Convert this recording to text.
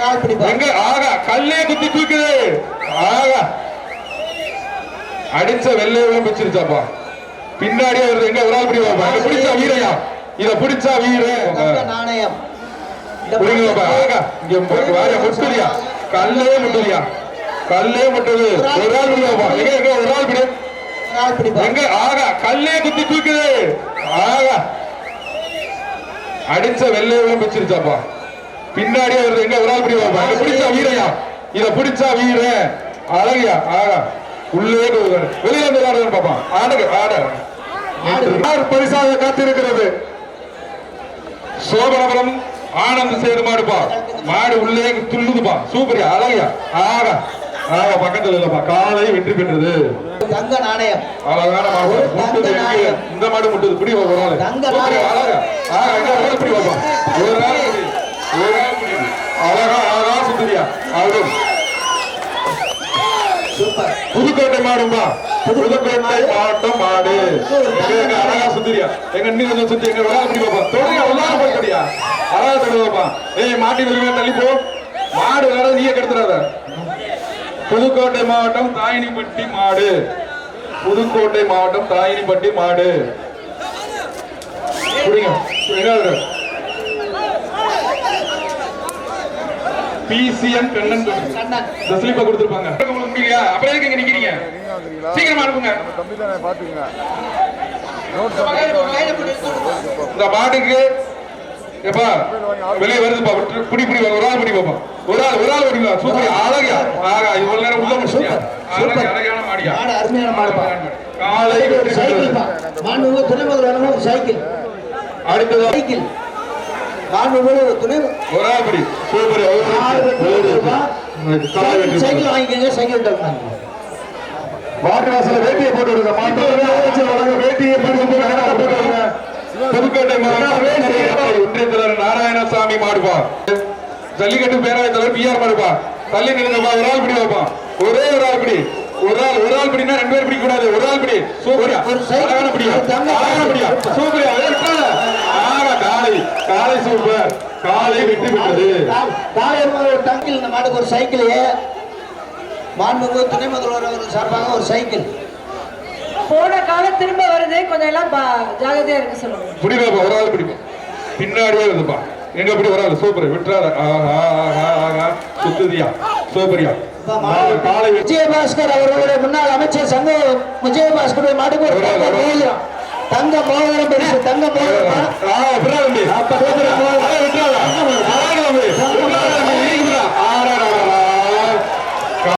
எங்க? ஆகா கல்லே குத்தி தூக்குது. ஆகா. அடிச்ச வெள்ளையே பிடிச்சிருச்சாப்பா பின்னாடியே வருது. எங்க? ஒரு ஆள் பிடிப்பா இங்க பிடிச்சா வீரையா இத பிடிச்சா வீர நாணயம். புரியுங்கப்பா ஆகா. இங்க வாரியா முட்டுறியா? கல்லே முட்டுறியா? கல்லே முட்டுது. ஒரு ஆள் பிடிப்பா. எங்க எங்க? ஒரு ஆள் பிடி. எங்க? ஆகா. கல்லே குத்தி தூக்குது. ஆகா. அடிச்ச வெள்ளையே பிடிச்சிருச்சாப்பா பின்னாடியே வருது எங்க ஒரு ஆள் பிடிப்பா இங்க பிடிச்சா வீரையா இத பிடிச்சா வீர அழகியா? ஆகா உள்ளே போகுது. வெளியே வந்து விளையாடுறது பாப்பா ஆடுங்க ஆட. ஆறு பரிசாக காத்திருக்கிறது? சோபனபுரம் ஆனந்த் சேது மாடுப்பா. மாடு உள்ளே துள்ளுதுப்பா. சூப்பரியா அழகியா? ஆகா ஆகா பக்கத்துல இல்லப்பா. காலை வெற்றி பெற்றது. தங்க நாணயம். அழகான மாடு. முட்டுது? இந்த மாடு முட்டுது. பிடி நாடு. அழகா. ஆகா இங்க ஒரு ஆள் பிடி பாப்பா ஒரு ஆள் பிடி ஒரு ஆள் பிடி அழகா அழகா சுத்துறியா அழகு சூப்பர் புதுக்கோட்டை மாடும்பா புதுக்கோட்டை மாவட்டம் மாடு எங்க அழகா சுத்திரியா. எங்க இன்னும் கொஞ்சம் சுத்தி எங்க விளையாட பண்ணி பாப்பா விளையாட போய்க்கடியா அழகா தொடுவாப்பா ஏய் மாட்டி வருவே தள்ளி போ. மாடு விளையாட நீயே கெடுத்துறாத புதுக்கோட்டை மாவட்டம் தாயினிப்பட்டி மாடு. புதுக்கோட்டை மாவட்டம் தாயினிப்பட்டி மாடு. புரியுங்க எங்க பிசிஎன் கண்ணன் கண்ணன் இந்த ஸ்லிப்பை கொடுத்துருப்பாங்க உங்களுக்கு முடியலையா அப்புறம் எதுக்கு இங்க நிக்கிறீங்க. சீக்கிரமா அனுப்புங்க. தம்பி தானே பாத்துங்க. இந்த மாட்டுக்கு எப்பா வெளியே வருதுப்பா விட்டு புடி புடி ஒரு ஆள் பிடி பாப்பா. ஒரு ஆள் ஒரு ஆள் பிடிங்களா சூப்பர் அழகியா. ஆகா இவ்வளவு நேரம் உள்ள முடிச்சியா சூப்பர். அழகான மாடியா? மாடு அருமையான மாடுப்பா. காலை சைக்கிள். மாண்புமிகு துணை ஒரு சைக்கிள். அடுத்தது? சைக்கிள். மாண்புமிகு துணை ஒரு ஆள் பிடி சூப்பர் ஆறு வெற்றி பெற்றிருப்பா. காலை வெற்றி சைக்கிள் பெற்றது. வாங்கிக்கோங்க சைக்கிள் தரணும் மாட்டு வாசல்ல வேட்டியை போட்டு விடுங்க. மாட்டு வாசல்ல வழங்க வேட்டியை போட்டு புதுக்கோட்டை மாவட்டம் நாராயணசாமி மாடுப்பா ஜல்லிக்கட்டு பேரவைத் தலைவர் பி ஆர் மாடுப்பா தள்ளி நின்னுங்கப்பா ஒரு ஆள் பிடி வைப்பா ஒரே ஒரு ஆள் பிடி. ஒரு ஆள் ஒரு ஆள் பிடினா ரெண்டு பேர் பிடிக்க கூடாது ஒரு ஆள் பிடி. ஒரு அழகான பிடியா? ஒரு தங்க அழகான பிடியா சூப்பரியா வெட்டாத. ஆகா காலை காலை சூப்பர். காலை வெற்றி பெற்றது. தாயர் ஒரு டங்கில் இந்த மாட்டுக்கு ஒரு சைக்கிள். மாண்புமிகு துணை முதல்வர் அவர்கள் சார்பாக ஒரு சைக்கிள். போன காலம் திரும்ப வருது. கொஞ்சம் எல்லாம் ஜாகிரதையா இருக்க சொல்லுங்க. பிடிப்பா ஒரு ஆள் பிடிப்பா பின்னாடியே வருதுப்பா எங்க பிடி ஒரு ஆள் சூப்பர். விட்டுறாத. ஆஹா ஆஹா ஆஹா சுத்துதியா சூப்பரியா. காலை விஜயபாஸ்கர் அவர்களுடைய முன்னாள் அமைச்சர் சங்க விஜயபாஸ்கருடைய மாட்டுக்கு ஒரு தங்க மோதிரம் பெருசு தங்க மோதிரம். அப்ப மோதிரம்.